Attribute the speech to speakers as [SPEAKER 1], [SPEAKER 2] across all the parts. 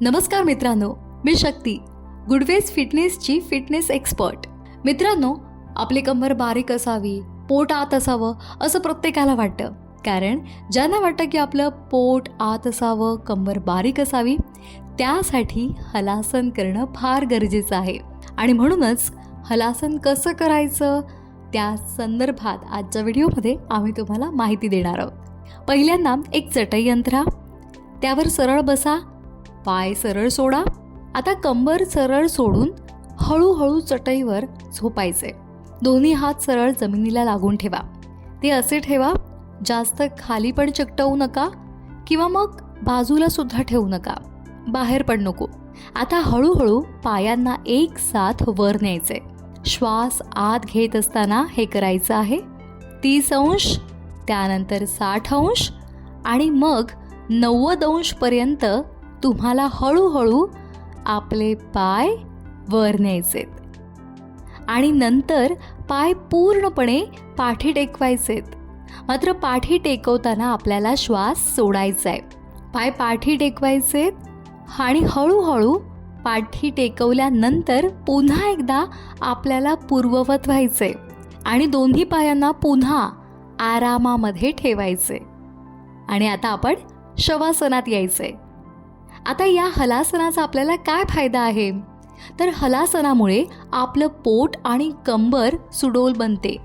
[SPEAKER 1] नमस्कार मित्रांनो मी शक्ती गुडवेज फिटनेसची फिटनेस एक्सपर्ट. मित्रांनो आपली कंबर बारीक असावी पोट आत असावं असं प्रत्येकाला वाटतं. कारण ज्यांना वाटतं की आपलं पोट आत असावं कंबर बारीक असावी त्यासाठी हलासन करणं फार गरजेचं आहे. आणि म्हणूनच हलासन कसं करायचं त्या संदर्भात आजच्या व्हिडिओमध्ये आम्ही तुम्हाला माहिती देणार आहोत. पहिल्यांदा एक चटई अंतरा त्यावर सरळ बसा पाय सरळ सोडा. आता कंबर सरळ सोडून हळूहळू चटईवर झोपायचे. दोन्ही हात सरळ जमिनीला लागून ठेवा. ते असे ठेवा जास्त खाली पण चिकटवू नका किंवा मग बाजूला सुद्धा ठेवू नका. बाहेर पण नको. आता हळूहळू पायांना एक साथ वर न्यायचे. श्वास आत घेत असताना हे करायचं आहे. तीस अंश त्यानंतर साठ अंश आणि मग नव्वद अंशपर्यंत तुम्हाला हळूहळू आपले पाय वर न्यायचेत आणि नंतर पाय पूर्णपणे पाठी टेकवायचेत मात्र पाठी टेकवताना आपल्याला श्वास सोडायचा आहे. पाय पाठी टेकवायचेत आणि हळूहळू पाठी टेकवल्यानंतर पुन्हा एकदा आपल्याला पूर्ववत व्हायचे आणि दोन्ही पायांना पुन्हा आरामामध्ये ठेवायचे. आणि आता आपण शवासनात यायचे. आता या हलासनाचा आपल्याला काय फायदा आहे? तर हलासनामुळे आपलं पोट आणि कंबर सुडोल बनते.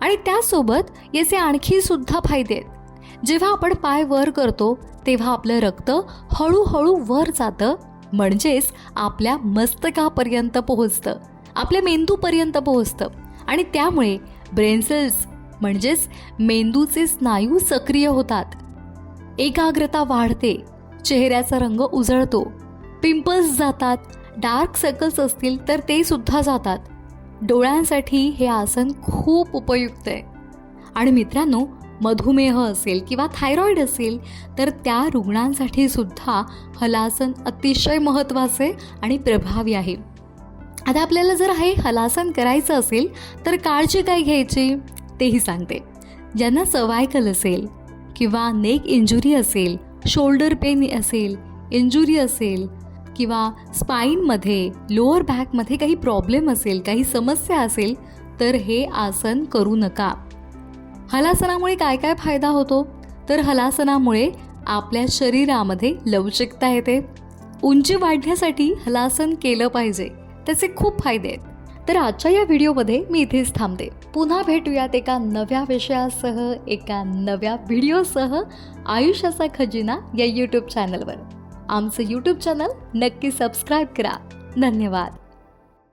[SPEAKER 1] आणि त्यासोबत याचे आणखी सुद्धा फायदे आहेत. जेव्हा आपण पाय वर करतो तेव्हा आपलं रक्त हळूहळू वर जातं म्हणजेच आपल्या मस्तकापर्यंत पोहोचतं. आपल्या मेंदूपर्यंत पोहोचतं. आणि त्यामुळे ब्रेनसेल्स म्हणजेच मेंदूचे स्नायू सक्रिय होतात. एकाग्रता वाढते. चेहऱ्याचा रंग उजळतो. पिंपल्स जातात डार्क सर्कल्स असतील तर ते सुद्धा जातात. डोळ्यांसाठी हे आसन खूप उपयुक्त आहे. आणि मित्रांनो मधुमेह असेल किंवा थायरॉईड असेल तर त्या रुग्णांसाठी सुद्धा हलासन अतिशय महत्त्वाचे आणि प्रभावी आहे. आता आपल्याला जर हे हलासन करायचं असेल तर काळजी काय घ्यायची? तेही सांगते. ज्यांना सर्वायकल असेल किंवा नेक इंजुरी असेल शोल्डर पेन असेल इंजुरी असेल किंवा स्पाईनमध्ये लोअर बॅकमध्ये काही प्रॉब्लेम असेल काही समस्या असेल तर हे आसन करू नका. हलासनामुळे काय काय फायदा होतो? तर हलासनामुळे आपल्या शरीरामध्ये लवचिकता येते. उंची वाढण्यासाठी हलासन केलं पाहिजे. त्याचे खूप फायदे आहेत. तर आजच्या या व्हिडिओमध्ये मी इथेच थांबते. पुन्हा भेटूयात एका नव्या विषयासह एका नव्या व्हिडिओसह आयुष्याचा खजिना या यूट्यूब चॅनलवर आमचं यूट्यूब चॅनल नक्की सबस्क्राईब करा. धन्यवाद.